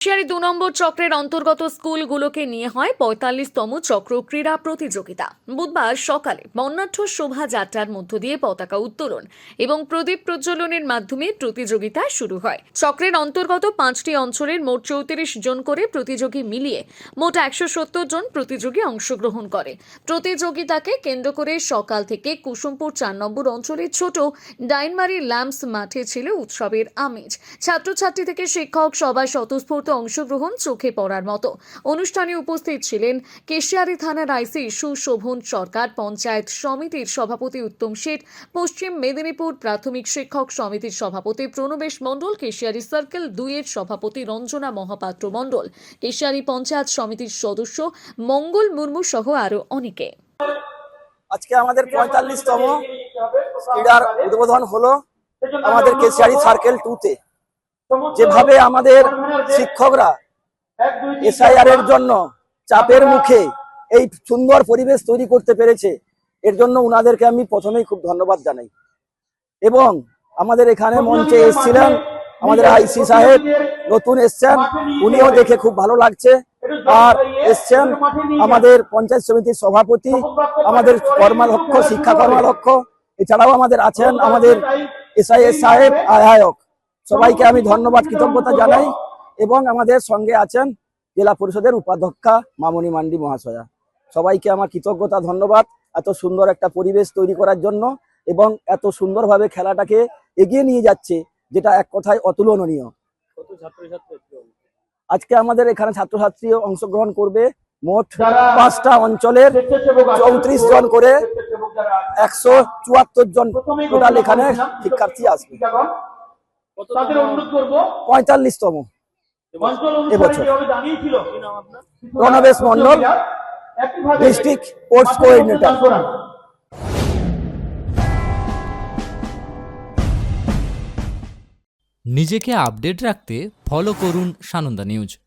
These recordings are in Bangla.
হুঁশিয়ারি দু নম্বর চক্রের অন্তর্গত স্কুলগুলোকে নিয়ে হয় পঁয়তাল্লিশতম চক্র ক্রীড়া প্রতিযোগিতা। বুধবার সকালে বর্ণাঢ্য শোভাযাত্রার মধ্য দিয়ে পতাকা উত্তোলন এবং প্রদীপ প্রজ্বলনের মাধ্যমে প্রতিযোগিতা শুরু হয়। চক্রের অন্তর্গত পাঁচটি অঞ্চলের মোট চৌত্রিশ জন করে প্রতিযোগী মিলিয়ে মোট একশো সত্তর জন প্রতিযোগী অংশগ্রহণ করে। প্রতিযোগিতাকে কেন্দ্র করে সকাল থেকে কুসুমপুর চার নম্বর অঞ্চলের ছোট ডাইনমারি ল্যাম্পস মাঠে ছিল উৎসবের আমেজ। ছাত্রছাত্রী থেকে শিক্ষক, সবাই স্বতঃস্ফূর্ত অংশগ্রহণ চোখে পড়ার মতো। অনুষ্ঠানে উপস্থিত ছিলেন কেশিয়ারি থানার আইসি সুশোভন সরকার, পঞ্চায়েত সমিতির সভাপতি উত্তম শেঠ, পশ্চিম মেদিনীপুর প্রাথমিক শিক্ষক সমিতির সভাপতি প্রণবেশ মণ্ডল, কেশিয়ারি সার্কেল দুইয়ের সভাপতি রঞ্জনা মহাপাত্র মণ্ডল, কেশিয়ারি পঞ্চায়েত সমিতির সদস্য মঙ্গল মুর্মু সহ আরও অনেকে। আজকে আমাদের পঁয়তাল্লিশতম ক্রীড়ার উদ্বোধন হলো আমাদের কেশিয়ারি সার্কেল টুতে যেভাবে আমাদের শিক্ষকরা এসআইআর এর জন্য চাপের মুখে এই সুন্দর পরিবেশ তৈরি করতে পেরেছে, এর জন্য উনাদেরকে আমি প্রথমেই খুব ধন্যবাদ জানাই। এবং আমাদের এখানে মঞ্চে এসেছিলেন আমাদের আইসি সাহেব, নতুন এসছেন, উনিও দেখে খুব ভালো লাগছে। আর এসছেন আমাদের পঞ্চায়েত সমিতির সভাপতি, আমাদের কর্মাধ্যক্ষ, শিক্ষা কর্মাধ্যক্ষ, এছাড়াও আমাদের আছেন আমাদের এসআইএস সাহেব আয়ক সবাইকে আমি ধন্যবাদ, কৃতজ্ঞতা জানাই এবং আমাদের সঙ্গে আছেন জেলা পরিষদের উপাধ্যক্ষা মামনি মান্ডি মহাশয়া। সবাইকে আমার কৃতজ্ঞতা, ধন্যবাদ, এত সুন্দর একটা পরিবেশ তৈরি করার জন্য এবং এত সুন্দরভাবে খেলাটাকে এগিয়ে নিয়ে যাচ্ছে, যেটা এক কথায় অতুলনীয়। আজকে আমাদের এখানে ছাত্রছাত্রী অংশগ্রহণ করবে মোট পাঁচটা অঞ্চলের চৌত্রিশ জন করে একশো চুয়াত্তর জন টোটাল এখানে শিক্ষার্থী আসবে। তাদের অনুরোধ করব। পঁয়তাল্লিশতম। এবছর। মণ্ডল একইভাবে ডিস্ট্রিক্ট স্পোর্টস কোঅর্ডিনেটর। নিজেকে আপডেট রাখতে ফলো করুন সানন্দা নিউজ।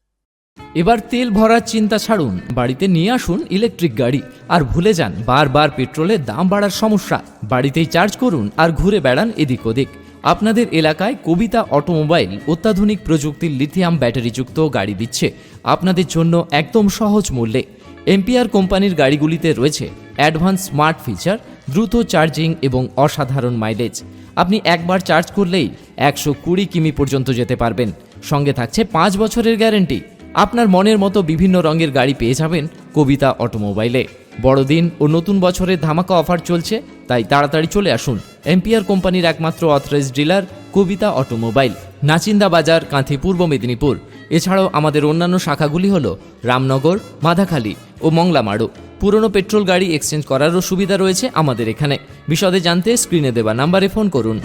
এবার তেল ভরার চিন্তা ছাড়ুন। বাড়িতে নিয়ে আসুন ইলেকট্রিক গাড়ি। আর ভুলে যান বারবার পেট্রোলের দাম বাড়ার সমস্যা। বাড়িতেই চার্জ করুন আর ঘুরে বেড়ান এদিক ওদিক। আপনাদের এলাকায় কবিতা অটোমোবাইল, অত্যাধুনিক প্রযুক্তির লিথিয়াম ব্যাটারিযুক্ত গাড়ি দিচ্ছে আপনাদের জন্য একদম সহজ মূল্যে। এমপিআর কোম্পানির গাড়িগুলিতে রয়েছে অ্যাডভান্স স্মার্ট ফিচার, দ্রুত চার্জিং এবং অসাধারণ মাইলেজ। আপনি একবার চার্জ করলেই একশো কুড়ি কিমি পর্যন্ত যেতে পারবেন। সঙ্গে থাকছে পাঁচ বছরের গ্যারেন্টি। আপনার মনের মতো বিভিন্ন রঙের গাড়ি পেয়ে যাবেন কবিতা অটোমোবাইলে। বড়দিন ও নতুন বছরের ধামাকা অফার চলছে, তাই তাড়াতাড়ি চলে আসুন। এমপিআর কোম্পানির একমাত্র authorise dealer Kabita automobile, Nachinda Bazar, Kanthi Purba Medinipur. এছাড়াও আমাদের অন্যান্য শাখাগুলি হল রামনগর মাধাখালী ও মংলামাড়ু। পুরনো পেট্রোল গাড়ি এক্সচেঞ্জ করারও সুবিধা রয়েছে আমাদের এখানে। বিশদে জানতে স্ক্রিনে দেওয়া নাম্বারে ফোন করুন।